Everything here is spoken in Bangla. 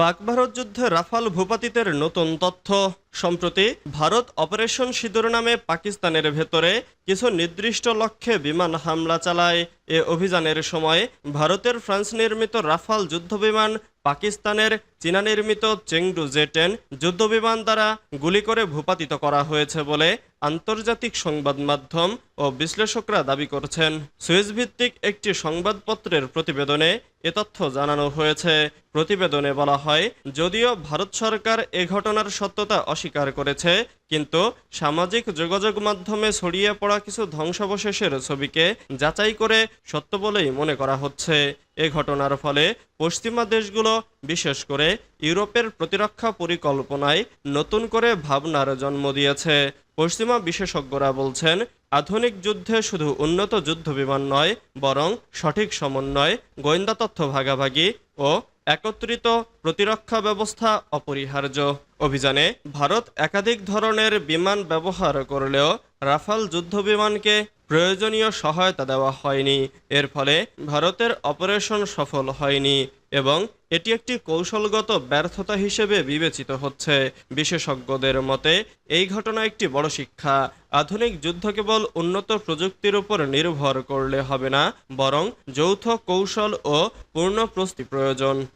পাক ভারত যুদ্ধে রাফাল ভূপাতিতের নতুন তথ্য। সম্প্রতি ভারত অপারেশন সিঁদুর নামে পাকিস্তানের ভেতরে কিছু নির্দিষ্ট লক্ষ্যে বিমান হামলা চালায়। এ অভিযানের সময় ভারতের ফ্রান্স নির্মিত রাফাল যুদ্ধবিমান পাকিস্তানের চীনা নির্মিত চেংডু জেটেন যুদ্ধবিমান দ্বারা গুলি করে ভূপাতিত করা হয়েছে বলে আন্তর্জাতিক সংবাদ মাধ্যম ও বিশ্লেষকরা দাবি করছেন। সুইস ভিত্তিক একটি সংবাদপত্রের প্রতিবেদনে এ তথ্য জানানো হয়েছে। প্রতিবেদনে বলা হয়, যদিও ভারত সরকার এ ঘটনার সত্যতা অস্বীকার করেছে, কিন্তু সামাজিক যোগাযোগ মাধ্যমে ছড়িয়ে পড়া কিছু ধ্বংসাবশেষের ছবিকে যাচাই করে সত্য বলেই মনে করা হচ্ছে। এ ঘটনার ফলে পশ্চিমা দেশগুলো বিশেষ করে ইউরোপের প্রতিরক্ষা পরিকল্পনায় নতুন করে ভাবনার জন্ম দিয়েছে। পশ্চিমা বিশেষজ্ঞরা বলছেন, আধুনিক যুদ্ধে শুধু উন্নত যুদ্ধবিমান নয়, বরং সঠিক সমন্বয়, গোয়েন্দা তথ্য ভাগাভাগি ও একত্রিত প্রতিরক্ষা ব্যবস্থা অপরিহার্য। অভিযানে ভারত একাধিক ধরনের বিমান ব্যবহার করলেও রাফাল যুদ্ধবিমানকে প্রয়োজনীয় সহায়তা দেওয়া হয়নি। এর ফলে ভারতের অপারেশন সফল হয়নি। এবং এটি একটি কৌশলগত ব্যর্থতা হিসেবে বিবেচিত হচ্ছে। বিশেষজ্ঞদের মতে, এই ঘটনা একটি বড় শিক্ষা। আধুনিক যুদ্ধ কেবল উন্নত প্রযুক্তির উপর নির্ভর করলে হবে না, বরং যৌথ কৌশল ও পূর্ণ প্রস্তুতি প্রয়োজন।